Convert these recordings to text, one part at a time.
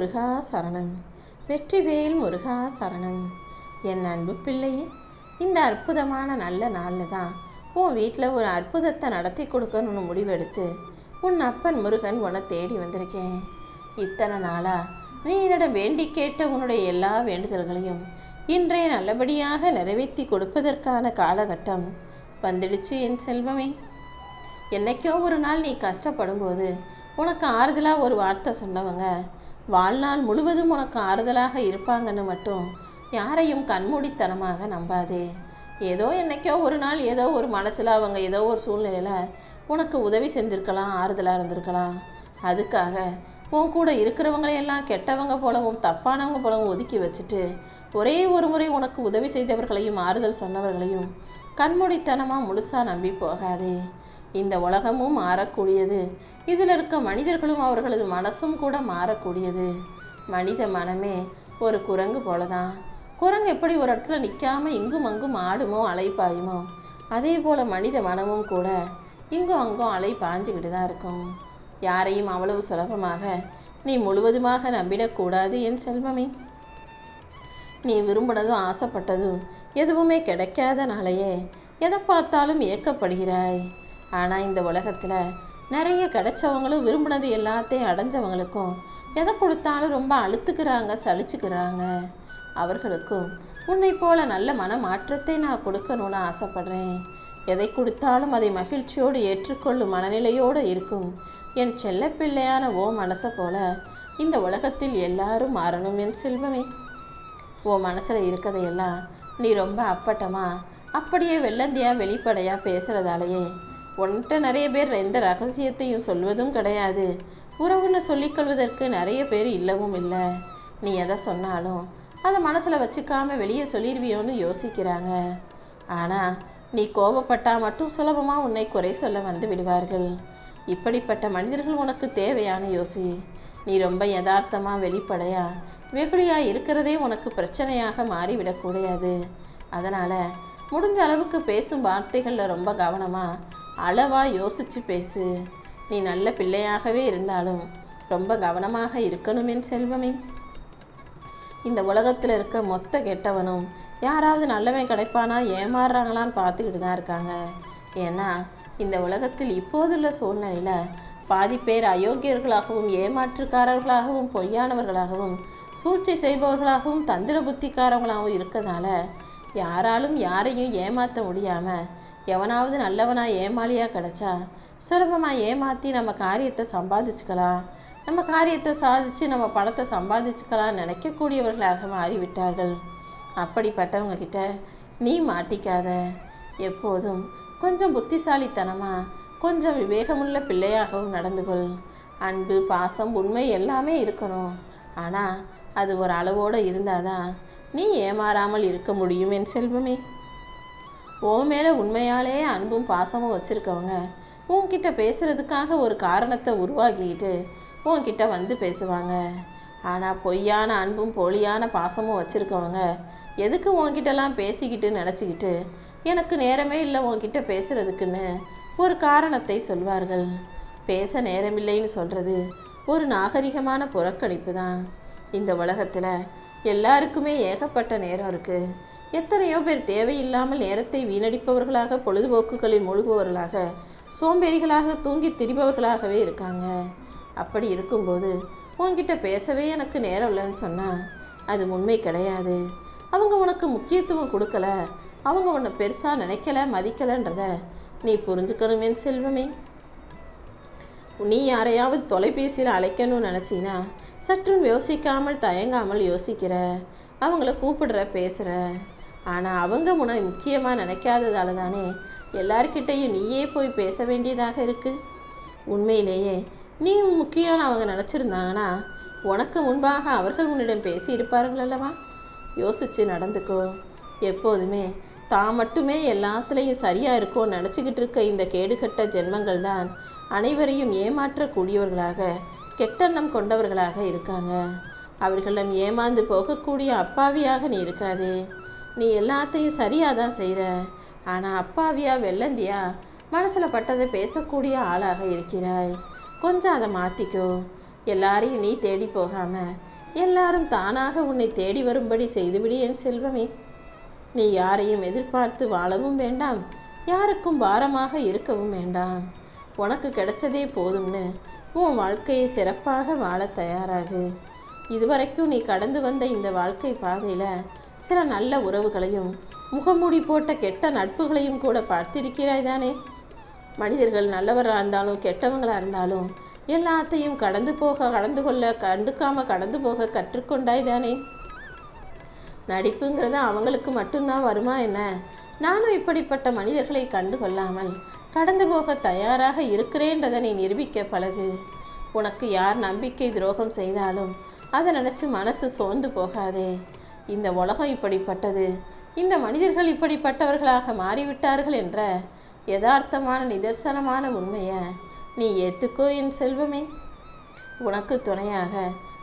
முருகா சரணம். வெற்றிவேல் முருகா சரணம். என் அன்பு பிள்ளையே இந்த அற்புதமான நல்ல நாளில் தான் உன் வீட்டில் ஒரு அற்புதத்தை நடத்தி கொடுக்கணும்னு முடிவெடுத்து உன் அப்பன் முருகன் உன்னை தேடி வந்திருக்கேன். இத்தனை நாளாக நீ என்னிடம் வேண்டி கேட்ட உன்னுடைய எல்லா வேண்டுதல்களையும் இன்றைய நல்லபடியாக நிறைவேற்றி கொடுப்பதற்கான காலகட்டம் வந்துடுச்சு என் செல்வமே. என்னைக்கோ ஒரு நாள் நீ கஷ்டப்படும்போது உனக்கு ஆறுதலாக ஒரு வார்த்தை சொன்னவங்க வாழ்நாள் முழுவதும் உனக்கு ஆறுதலாக இருப்பாங்கன்னு மட்டும் யாரையும் கண்மூடித்தனமாக நம்பாதே. ஏதோ என்னைக்கோ ஒரு நாள் ஏதோ ஒரு மனசில் அவங்க ஏதோ ஒரு சூழ்நிலையில் உனக்கு உதவி செஞ்சுருக்கலாம் ஆறுதலாக இருந்திருக்கலாம். அதுக்காக உன் கூட இருக்கிறவங்களையெல்லாம் கெட்டவங்க போலவும் தப்பானவங்க போலவும் ஒதுக்கி வச்சுட்டு ஒரே ஒரு முறை உனக்கு உதவி செய்தவர்களையும் ஆறுதல் சொன்னவர்களையும் கண்மூடித்தனமாக முழுசாக நம்பி போகாதே. இந்த உலகமும் மாறக்கூடியது. இதில் இருக்க மனிதர்களும் அவர்களது மனசும் கூட மாறக்கூடியது. மனித மனமே ஒரு குரங்கு போலதான். குரங்கு எப்படி ஒரு இடத்துல நிற்காம இங்கும் அங்கும் ஆடுமோ அலைப்பாயுமோ அதே போல் மனித மனமும் கூட இங்கும் அங்கும் அலை பாஞ்சுக்கிட்டு தான் இருக்கும். யாரையும் அவ்வளவு சுலபமாக நீ முழுவதுமாக நம்பிடக்கூடாது என் செல்வமே. நீ விரும்பினதும் ஆசைப்பட்டதும் எதுவுமே கிடைக்காதனாலேயே எதை பார்த்தாலும் ஏக்கப்படுகிறாய். ஆனால் இந்த உலகத்தில் நிறைய கிடைச்சவங்களும் விரும்பினது எல்லாத்தையும் அடைஞ்சவங்களுக்கும் எதை கொடுத்தாலும் ரொம்ப அழுத்துக்கிறாங்க சலிச்சுக்கிறாங்க. அவர்களுக்கும் உன்னை போல நல்ல மன மாற்றத்தை நான் கொடுக்கணும்னு ஆசைப்படுறேன். எதை கொடுத்தாலும் அதை மகிழ்ச்சியோடு ஏற்றுக்கொள்ளும் மனநிலையோடு இருக்கும். என் செல்ல பிள்ளையான ஓ மனசை போல இந்த உலகத்தில் எல்லாரும் மாறணும் என் செல்வமே. ஓ மனசில் இருக்கதையெல்லாம் நீ ரொம்ப அப்பட்டமா அப்படியே வெள்ளந்தியாக வெளிப்படையாக பேசுகிறதாலேயே உன்கிட்ட நிறைய பேர் எந்த ரகசியத்தையும் சொல்வதும் கிடையாது. உறவுன்னு சொல்லிக்கொள்வதற்கு நிறைய பேர் இல்லவும் இல்லை. நீ எதை சொன்னாலும் அதை மனசில் வச்சுக்காம வெளியே சொல்லிடுவியோன்னு யோசிக்கிறாங்க. ஆனால் நீ கோபப்பட்டா மட்டும் சுலபமாக உன்னை குறை சொல்ல வந்து விடுவார்கள். இப்படிப்பட்ட மனிதர்கள் உனக்கு தேவையான யோசி. நீ ரொம்ப யதார்த்தமாக வெளிப்படையா வெகுளியாக இருக்கிறதே உனக்கு பிரச்சனையாக மாறிவிடக்கூடாது அதனால் முடிஞ்ச அளவுக்கு பேசும் வார்த்தைகளில் ரொம்ப கவனமாக அளவா யோசித்து பேசு. நீ நல்ல பிள்ளையாகவே இருந்தாலும் ரொம்ப கவனமாக இருக்கணும் என் செல்வமே. இந்த உலகத்தில் இருக்க மொத்த கெட்டவனும் யாராவது நல்லவன் கிடைப்பானா ஏமாறுறாங்களான்னு பார்த்துக்கிட்டு தான் இருக்காங்க. ஏன்னா இந்த உலகத்தில் இப்போதுள்ள சூழ்நிலையில் பாதி பேர் அயோக்கியர்களாகவும் ஏமாற்றுக்காரர்களாகவும் பொய்யானவர்களாகவும் சூழ்ச்சி செய்பவர்களாகவும் தந்திர புத்திக்காரவங்களாகவும் இருக்கனால யாராலும் யாரையும் ஏமாற்ற முடியாமல் எவனாவது நல்லவனா ஏமாளியா கிடைச்சா சுலபமா ஏமாத்தி நம்ம காரியத்தை சம்பாதிச்சுக்கலாம். நம்ம காரியத்தை சாதிச்சு நம்ம பணத்தை சம்பாதிச்சுக்கலாம் நினைக்கக்கூடியவர்களாக மாறிவிட்டார்கள். அப்படிப்பட்டவங்க கிட்ட நீ மாட்டிக்காத. எப்போதும் கொஞ்சம் புத்திசாலித்தனமா கொஞ்சம் விவேகமுள்ள பிள்ளையாகவும் நடந்து கொள் அன்பு பாசம் உண்மை எல்லாமே இருக்கணும். ஆனால் அது ஒரு அளவோடு இருந்தாதான் நீ ஏமாறாமல் இருக்க முடியும் என் செல்வமே. ஓ மேலே உண்மையாலே அன்பும் பாசமும் வச்சுருக்கவங்க உன்கிட்ட பேசுறதுக்காக ஒரு காரணத்தை உருவாக்கிக்கிட்டு உன்கிட்ட வந்து பேசுவாங்க. ஆனால் பொய்யான அன்பும் போலியான பாசமும் வச்சுருக்கவங்க எதுக்கு உன்கிட்டலாம் பேசிக்கிட்டு நினச்சிக்கிட்டு எனக்கு நேரமே இல்லை உன்கிட்ட பேசுறதுக்குன்னு ஒரு காரணத்தை சொல்வார்கள். பேச நேரமில்லைன்னு சொல்கிறது ஒரு நாகரிகமான புறக்கணிப்பு தான் இந்த உலகத்தில் எல்லாருக்குமே ஏகப்பட்ட நேரம் இருக்குது எத்தனையோ பேர் தேவையில்லாமல் நேரத்தை வீணடிப்பவர்களாக பொழுதுபோக்குகளில் மூழ்குபவர்களாக சோம்பேறிகளாக தூங்கி திரிபவர்களாகவே இருக்காங்க. அப்படி இருக்கும்போது உன்கிட்ட பேசவே எனக்கு நேரம் இல்லைன்னு சொன்னால் அது உண்மை கிடையாது. அவங்க உனக்கு முக்கியத்துவம் கொடுக்கல. அவங்க உன்னை பெருசாக நினைக்கல மதிக்கலன்றத நீ புரிஞ்சுக்கணும் செல்வமே. நீ யாரையாவது தொலைபேசியில் அழைக்கணும்னு நினச்சினா சற்றும் யோசிக்காமல் தயங்காமல் யோசிக்கிற. அவங்கள கூப்பிடுற பேசுகிற ஆனால் அவங்க உன்னை முக்கியமாக நினைக்காததால தானே எல்லார்கிட்டையும் நீயே போய் பேச வேண்டியதாக இருக்கு. உண்மையிலேயே நீ முக்கியம்னு அவங்க நினச்சிருந்தாங்கன்னா உனக்கு முன்பாக அவர்கள் உன்னிடம் பேசி இருப்பார்கள் அல்லவா? யோசிச்சு நடந்துக்கோ. எப்போதுமே தான் மட்டுமே எல்லாத்துலேயும் சரியாக இருக்கோ நினச்சிக்கிட்டு இருக்க இந்த கேடுகட்ட ஜென்மங்கள் தான் அனைவரையும் ஏமாற்றக்கூடியவர்களாக கெட்டெண்ணம் கொண்டவர்களாக இருக்காங்க. அவர்களிடம் ஏமாந்து போகக்கூடிய அப்பாவியாக நீ இருக்காதே. நீ எல்லாத்தையும் சரியாக தான் செய்கிற ஆனால் அப்பாவியா வெள்ளந்தியா மனசில் பட்டதை பேசக்கூடிய ஆளாக இருக்கிறாய். கொஞ்சம் அதை மாற்றிக்கோ எல்லாரையும் நீ தேடி போகாமல் எல்லாரும் தானாக உன்னை தேடி வரும்படி செய்துவிடு என் செல்வமே. நீ யாரையும் எதிர்பார்த்து வாழவும் வேண்டாம். யாருக்கும் பாரமாக இருக்கவும் வேண்டாம். உனக்கு கிடைச்சதே போதும்னு உன் வாழ்க்கையை சிறப்பாக வாழ தயாராகு. இதுவரைக்கும் நீ கடந்து வந்த இந்த வாழ்க்கை பாதையில் சில நல்ல உறவுகளையும் முகமூடி போட்ட கெட்ட நட்புகளையும் கூட பார்த்திருக்கிறாய் தானே? மனிதர்கள் நல்லவராக இருந்தாலும் கெட்டவங்களாக இருந்தாலும் எல்லாத்தையும் கடந்து போக கடந்து கொள்ள கண்டுக்காம கடந்து போக கற்றுக்கொண்டாய் தானே? நடிப்புங்கிறது அவங்களுக்கு மட்டும்தான் வருமா என்ன? நானும் இப்படிப்பட்ட மனிதர்களை கண்டு கொள்ளாமல் கடந்து போக தயாராக இருக்கிறேன்றதனை நிரூபிக்க பழகு. உனக்கு யார் நம்பிக்கை துரோகம் செய்தாலும் அதை நினச்சி மனசு சோர்ந்து போகாதே. இந்த உலகம் இப்படிப்பட்டது? இந்த மனிதர்கள் இப்படிப்பட்டவர்களாக மாறிவிட்டார்கள் என்ற யதார்த்தமான நிதர்சனமான உண்மையை நீ ஏத்துக்கோ என் செல்வமே. உனக்கு துணையாக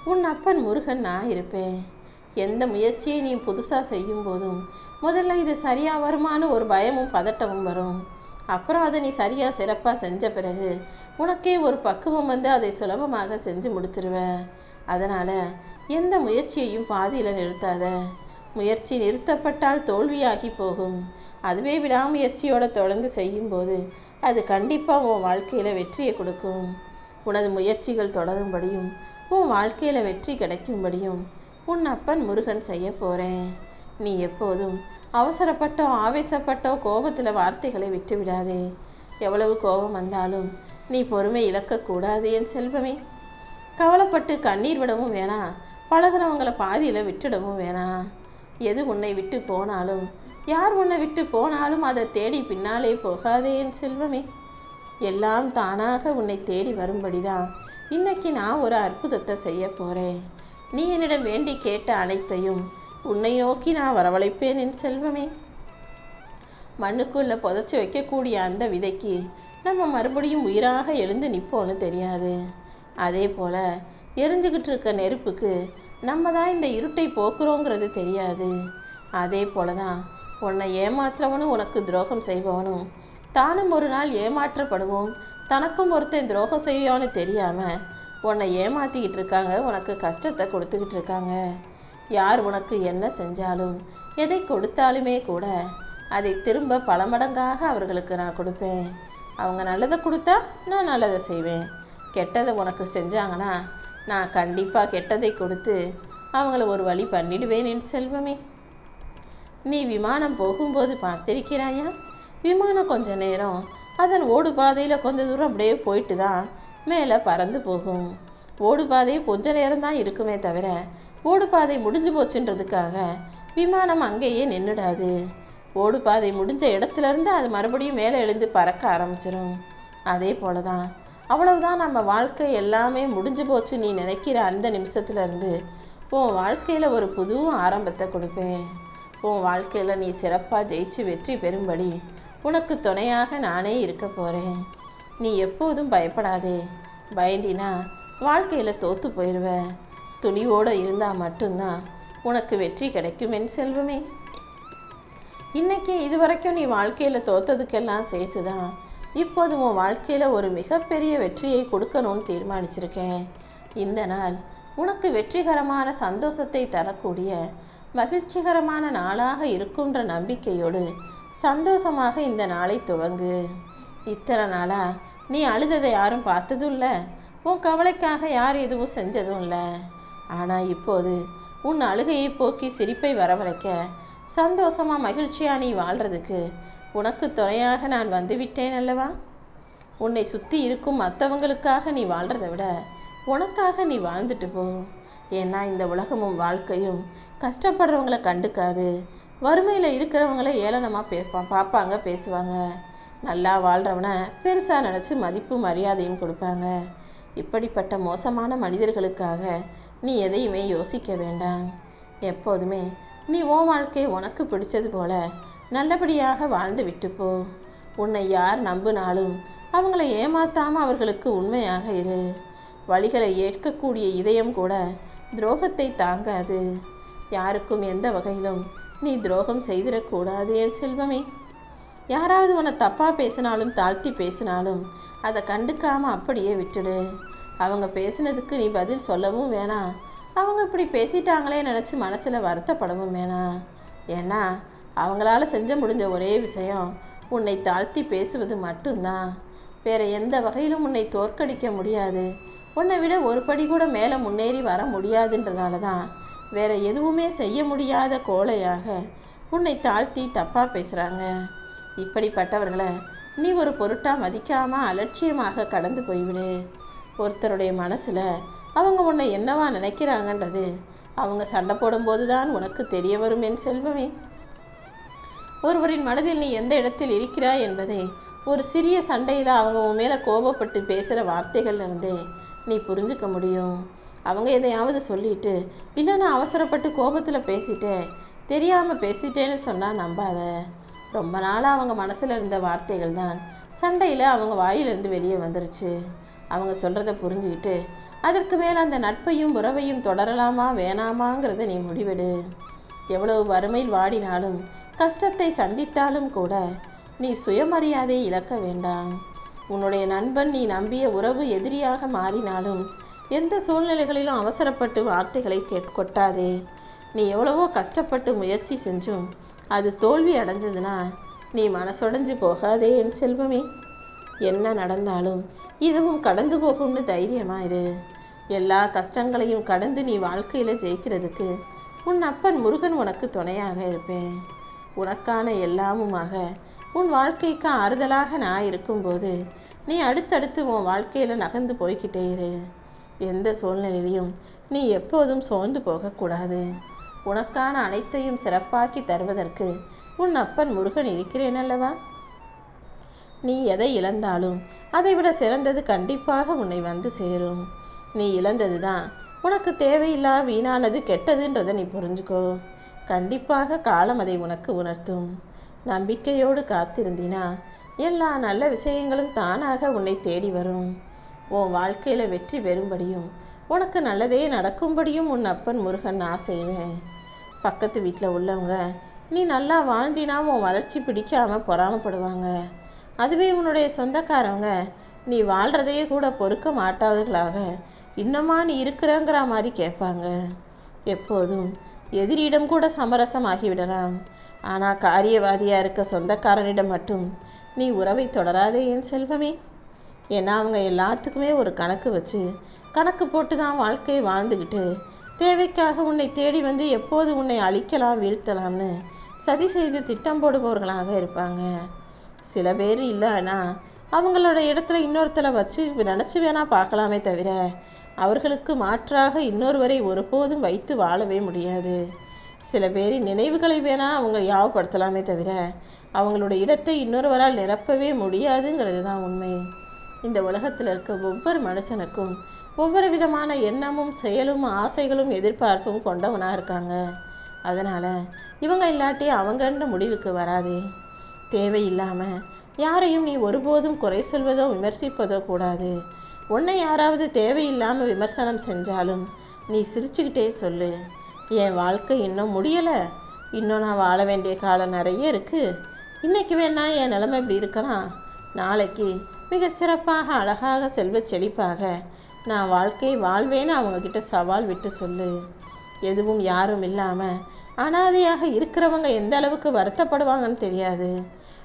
உன் அப்பன் முருகன் நான் இருப்பேன். எந்த முயற்சியை நீ புதுசாக செய்யும் போதும் முதல்ல இது சரியாக வருமான்னு ஒரு பயமும் பதட்டமும் வரும். அப்புறம் அதை நீ சரியாக சிறப்பாக செஞ்ச பிறகு உனக்கே ஒரு பக்குவம் வந்து அதை சுலபமாக செஞ்சு முடித்துருவ. அதனால் எந்த முயற்சியையும் பாதியில் நிறுத்தாத. முயற்சி நிறுத்தப்பட்டால் தோல்வியாகி போகும். அதுவே விடாமுயற்சியோட தொடர்ந்து செய்யும்போது அது கண்டிப்பாக உன் வாழ்க்கையில் வெற்றியை கொடுக்கும். உனது முயற்சிகள் தொடரும்படியும் உன் வாழ்க்கையில வெற்றி கிடைக்கும்படியும் உன் அப்பன் முருகன் செய்ய போறேன். நீ எப்போதும் அவசரப்பட்டோ ஆவேசப்பட்டோ கோபத்தில் வார்த்தைகளை விட்டு விடாதே எவ்வளவு கோபம் வந்தாலும் நீ பொறுமை இழக்கக்கூடாது என் செல்வமே. கவலைப்பட்டு கண்ணீர் விடவும் வேணாம். பழகுறவங்கள பாதியில் விட்டுடவும் வேணாம் எது உன்னை விட்டு போனாலும் யார் உன்னை விட்டு போனாலும் அதை தேடி பின்னாலே போகாதே என் செல்வமே. எல்லாம் தானாக உன்னை தேடி வரும்படிதான் இன்னைக்கு நான் ஒரு அற்புதத்தை செய்ய போகிறேன் நீ என்னிடம் வேண்டி கேட்ட அனைத்தையும் உன்னை நோக்கி நான் வரவழைப்பேன் என் செல்வமே. மண்ணுக்குள்ளே புதைச்சி வைக்கக்கூடிய அந்த விதைக்கு நம்ம மறுபடியும் உயிராக எழுந்து நிற்போன்னு தெரியாது. அதே போல் எரிஞ்சுக்கிட்டு இருக்க நெருப்புக்கு நம்ம தான் இந்த இருட்டை போக்குறோங்கிறது தெரியாது. அதே போல தான் உன்னை ஏமாத்துறவனும் உனக்கு துரோகம் செய்பவனும். தானும் ஒரு நாள் ஏமாற்றப்படுவோம். தனக்கும் ஒருத்தன் துரோகம் செய்வான்னு தெரியாமல் உன்னை ஏமாற்றிக்கிட்டு இருக்காங்க உனக்கு கஷ்டத்தை கொடுத்துக்கிட்டு இருக்காங்க. யார் உனக்கு என்ன செஞ்சாலும் எதை கொடுத்தாலுமே கூட அதை திரும்ப பல மடங்காக அவர்களுக்கு நான் கொடுப்பேன். அவங்க நல்லதை கொடுத்தா நான் நல்லதை செய்வேன். கெட்டதை உனக்கு செஞ்சாங்கன்னா நான் கண்டிப்பாக கெட்டதை கொடுத்து அவங்கள ஒரு வழி பண்ணிடுவேன் என் செல்வமே. நீ விமானம் போகும்போது பார்த்திருக்கிறாயா? விமானம் கொஞ்ச நேரம் அதன் ஓடு பாதையில் கொஞ்ச தூரம் அப்படியே போயிட்டு தான் மேலே பறந்து போகும். ஓடு பாதை கொஞ்ச நேரம் தான் இருக்குமே தவிர ஓடு பாதை முடிஞ்சு போச்சுன்றதுக்காக விமானம் அங்கேயே நின்றுடாது ஓடு பாதை முடிஞ்ச இடத்துலருந்து அது மறுபடியும் மேலே எழுந்து பறக்க ஆரம்பிச்சிடும் அதே போல தான் அவ்வளவுதான் நம்ம வாழ்க்கை எல்லாமே முடிஞ்சு போச்சு நீ நினைக்கிற அந்த நிமிஷத்துலேருந்து உன் வாழ்க்கையில் ஒரு புது ஆரம்பத்தை கொடுப்பேன். உன் வாழ்க்கையில் நீ சிறப்பாக ஜெயிச்சு வெற்றி பெறும்படி உனக்கு துணையாக நானே இருக்க போகிறேன் நீ எப்போதும் பயப்படாதே. பயந்தினா வாழ்க்கையில் தோற்று போயிடுவ துணிவோடு இருந்தால் மட்டும்தான் உனக்கு வெற்றி கிடைக்கும் என் செல்வமே. இன்னைக்கு இதுவரைக்கும் நீ வாழ்க்கையில் தோத்ததுக்கெல்லாம் சேர்த்துதான் இப்போது உன் வாழ்க்கையில் ஒரு மிகப்பெரிய வெற்றியை கொடுக்கணும்னு தீர்மானிச்சிருக்கேன். இந்த நாள் உனக்கு வெற்றிகரமான சந்தோஷத்தை தரக்கூடிய மகிழ்ச்சிகரமான நாளாக இருக்குன்ற நம்பிக்கையோடு சந்தோஷமாக இந்த நாளை துவங்கு. இத்தனை நாளா நீ அழுததை யாரும் பார்த்ததும் இல்லை உன் கவலைக்காக யார் எதுவும் செஞ்சதும் இல்லை. ஆனால் இப்போது உன் அழுகையை போக்கி சிரிப்பை வரவழைக்க சந்தோஷமா மகிழ்ச்சியாக நீ வாழ்கிறதுக்கு உனக்கு துணையாக நான் வந்துவிட்டேன் அல்லவா? உன்னை சுற்றி இருக்கும் மற்றவங்களுக்காக நீ வாழ்கிறத விட உனக்காக நீ வாழ்ந்துட்டு போ. ஏன்னா இந்த உலகமும் வாழ்க்கையும் கஷ்டப்படுறவங்களை கண்டுக்காது. வறுமையில் இருக்கிறவங்கள ஏளனமாக பே பார்ப்பாங்க பேசுவாங்க. நல்லா வாழ்கிறவனை பெருசாக நினச்சி மதிப்பு மரியாதையும் கொடுப்பாங்க. இப்படிப்பட்ட மோசமான மனிதர்களுக்காக நீ எதையுமே யோசிக்க வேண்டாம். எப்போதுமே நீ உன் வாழ்க்கை உனக்கு பிடிச்சது போல நல்லபடியாக வாழ்ந்து விட்டுப்போ. உன்னை யார் நம்பினாலும் அவங்கள ஏமாத்தாம அவர்களுக்கு உண்மையாக இரு. வழிகளை ஏற்கக்கூடிய இதயம் கூட துரோகத்தை தாங்காது. யாருக்கும் எந்த வகையிலும் நீ துரோகம் செய்திடக்கூடாது என் செல்வமே. யாராவது உன்னை தப்பாக பேசினாலும் தாழ்த்தி பேசினாலும் அதை கண்டுக்காம அப்படியே விட்டுடு. அவங்க பேசினதுக்கு நீ பதில் சொல்லவும் வேணாம். அவங்க இப்படி பேசிட்டாங்களே நினச்சி மனசில் வருத்தப்படவும் வேணாம். ஏன்னா அவங்களால செஞ்ச முடிஞ்ச ஒரே விஷயம் உன்னை தாழ்த்தி பேசுவது மட்டும்தான். வேற எந்த வகையிலும் உன்னை தோற்கடிக்க முடியாது. உன்னை விட ஒரு படி கூட மேலே முன்னேறி வர முடியாதுன்றதால தான் வேற எதுவுமே செய்ய முடியாத கோழையாக உன்னை தாழ்த்தி தப்பாக பேசுகிறாங்க இப்படிப்பட்டவர்களை நீ ஒரு பொருட்டாக மதிக்காமல் அலட்சியமாக கடந்து போய்விடு. ஒருத்தருடைய மனசில் அவங்க உன்னை என்னவா நினைக்கிறாங்கன்றது அவங்க சண்டை போடும்போது தான் உனக்கு தெரிய வரும் என் செல்வமே. ஒருவரின் மனதில் நீ எந்த இடத்தில் இருக்கிறாய் என்பதை ஒரு சிறிய சண்டையில் அவங்க உன் மேலே கோபப்பட்டு பேசுகிற வார்த்தைகள்ல இருந்தே நீ புரிஞ்சுக்க முடியும். அவங்க எதையாவது சொல்லிட்டு இல்லை நான் அவசரப்பட்டு கோபத்தில் பேசிட்டேன். தெரியாமல் பேசிட்டேன்னு சொன்னால் நம்பாத. ரொம்ப நாளாக அவங்க மனசில் இருந்த வார்த்தைகள் தான் சண்டையில் அவங்க வாயிலிருந்து வெளியே வந்துருச்சு. அவங்க சொல்கிறத புரிஞ்சுக்கிட்டு அதற்கு மேலே அந்த நட்பையும் உறவையும் தொடரலாமா வேணாமாங்கிறத நீ முடிவெடு. எவ்வளவு வறுமையில் வாடினாலும் கஷ்டத்தை சந்தித்தாலும் கூட நீ சுயமரியாதை இழக்க வேண்டாம். உன்னுடைய நண்பன் நீ நம்பிய உறவு எதிரியாக மாறினாலும் எந்த சூழ்நிலைகளிலும் அவசரப்பட்டு வார்த்தைகளை கேட் கொட்டாதே நீ எவ்வளவோ கஷ்டப்பட்டு முயற்சி செஞ்சும் அது தோல்வி அடைஞ்சதுன்னா நீ மனசொடைஞ்சு போகாதே என் செல்வமே. என்ன நடந்தாலும் இதுவும் கடந்து போகும்னு தைரியமாயிரு. எல்லா கஷ்டங்களையும் கடந்து நீ வாழ்க்கையில் ஜெயிக்கிறதுக்கு உன் அப்பன் முருகன் உனக்கு துணையாக இருப்பேன். உனக்கான எல்லாமுமாக உன் வாழ்க்கைக்கு ஆறுதலாக நான் இருக்கும்போது நீ அடுத்தடுத்து உன் வாழ்க்கையில் நகர்ந்து போய்கிட்டே இரு. எந்த சூழ்நிலையிலையும் நீ எப்போதும் சோர்ந்து போகக்கூடாது. உனக்கான அனைத்தையும் சிறப்பாக்கி தருவதற்கு உன் அப்பன் முருகன் இருக்கிறேன் அல்லவா? நீ எதை இழந்தாலும் அதைவிட சிறந்தது கண்டிப்பாக உன்னை வந்து சேரும். நீ இழந்தது தான் உனக்கு தேவையில்லா வீணானது கெட்டதுன்றதை நீ புரிஞ்சுக்கோ. கண்டிப்பாக காலம் அதை உனக்கு உணர்த்தும். நம்பிக்கையோடு காத்திருந்தினா எல்லா நல்ல விஷயங்களும் தானாக உன்னை தேடி வரும். உன் வாழ்க்கையில் வெற்றி பெறும்படியும் உனக்கு நல்லதே நடக்கும்படியும் உன் அப்பன் முருகன் நான் செய்வேன். பக்கத்து வீட்டில் உள்ளவங்க நீ நல்லா வாழ்ந்தினா உன் வளர்ச்சி பிடிக்காமல் பொறாமப்படுவாங்க. அதுவே உன்னுடைய சொந்தக்காரவங்க. நீ வாழ்கிறதையே கூட பொறுக்க மாட்டாதவர்களாக இன்னமா நீ இருக்கிறங்கிற மாதிரி கேட்பாங்க. எப்போதும் எதிரியிடம் கூட சமரசமாகிவிடலாம். ஆனால் காரியவாதியாக இருக்க சொந்தக்காரனிடம் மட்டும் நீ உறவை தொடராதே என் செல்வமே. ஏன்னா அவங்க எல்லாத்துக்குமே ஒரு கணக்கு வச்சு கணக்கு போட்டு தான் வாழ்க்கையை வாழ்ந்துக்கிட்டு தேவைக்காக உன்னை தேடி வந்து எப்போது உன்னை அழிக்கலாம் வீழ்த்தலாம்னு சதி செய்து திட்டம் போடுபவர்களாக இருப்பாங்க. சில பேர் இல்லைன்னா அவங்களோட இடத்துல இன்னொருத்தரை வச்சு நினச்சி வேணால் பார்க்கலாமே தவிர அவர்களுக்கு மாற்றாக இன்னொருவரை ஒருபோதும் வைத்து வாழவே முடியாது. சில பேரின் நினைவுகளை வேணா அவங்க யாவப்படுத்தலாமே தவிர அவங்களோட இடத்தை இன்னொருவரால் நிரப்பவே முடியாதுங்கிறது தான் உண்மை. இந்த உலகத்தில் இருக்க ஒவ்வொரு மனுஷனுக்கும் ஒவ்வொரு விதமான எண்ணமும் செயலும் ஆசைகளும் எதிர்பார்ப்பும் கொண்டவனாக இருக்காங்க. அதனால் இவங்க இல்லாட்டி அவங்கன்ற முடிவுக்கு வராதே. தேவையில்லாமல் யாரையும் நீ ஒருபோதும் குறை சொல்வதோ விமர்சிப்பதோ கூடாது. உன்னை யாராவது தேவையில்லாமல் விமர்சனம் செஞ்சாலும் நீ சிரிச்சுக்கிட்டே சொல்லு. என் வாழ்க்கை இன்னும் முடியலை. இன்னும் நான் வாழ வேண்டிய காலம் நிறைய இருக்குது இன்னைக்கு வேணா என் நிலைமை இப்படி இருக்கலாம். நாளைக்கு மிக சிறப்பாக அழகாக செல்வச் செழிப்பாக நான் வாழ்க்கை வாழ்வேன்னு அவங்கக்கிட்ட சவால் விட்டு சொல்லு. எதுவும் யாரும் இல்லாமல் அனாதையாக இருக்கிறவங்க எந்த அளவுக்கு வருத்தப்படுவாங்கன்னு தெரியாது.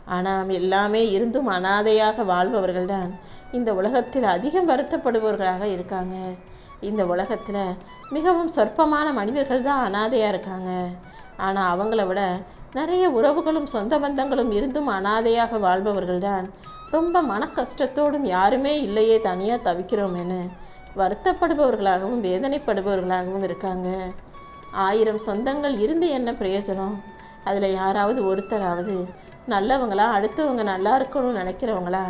ஆனால் எல்லாமே இருந்தும் அனாதையாக வாழ்பவர்கள்தான் இந்த உலகத்தில் அதிகம் வருத்தப்படுபவர்களாக இருக்காங்க. இந்த உலகத்தில் மிகவும் சொற்பமான மனிதர்கள் தான் அனாதையாக இருக்காங்க. ஆனால் அவங்கள விட நிறைய உறவுகளும் சொந்த பந்தங்களும் இருந்தும் அனாதையாக வாழ்பவர்கள் தான். ரொம்ப மன கஷ்டத்தோடும் யாருமே இல்லையே தனியாக தவிக்கிறோமேன்னு வருத்தப்படுபவர்களாகவும் வேதனைப்படுபவர்களாகவும் இருக்காங்க. ஆயிரம் சொந்தங்கள் இருந்து என்ன பிரயோஜனம்? அதில் யாராவது ஒருத்தராவது நல்லவங்களா அடுத்தவங்க நல்லா இருக்கணும்னு நினைக்கிறவங்களா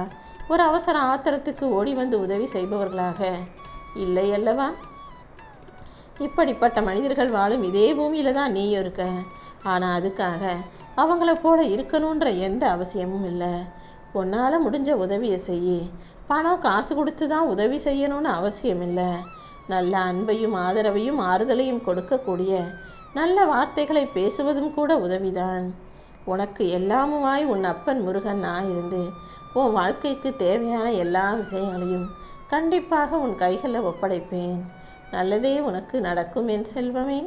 ஒரு அவசர ஆத்திரத்துக்கு ஓடி வந்து உதவி செய்பவர்களாக? இல்லை அல்லவா? இப்படிப்பட்ட மனிதர்கள் வாழும் இதே பூமியில் தான் நீயும் இருக்க. ஆனால் அதுக்காக அவங்கள போல இருக்கணுன்ற எந்த அவசியமும் இல்லை. உன்னால் முடிஞ்ச உதவியை செய் பணம் காசு கொடுத்து தான் உதவி செய்யணும்னு அவசியம் இல்லை. நல்ல அன்பையும் ஆதரவையும் ஆறுதலையும் கொடுக்கக்கூடிய நல்ல வார்த்தைகளை பேசுவதும் கூட உதவிதான். உனக்கு எல்லாமுமாய் உன் அப்பன் முருகன் நான் இருந்து உன் வாழ்க்கைக்கு தேவையான எல்லா விஷயங்களையும் கண்டிப்பாக உன் கைகளில் ஒப்படைப்பேன். நல்லதே உனக்கு நடக்கும் என் செல்வமே.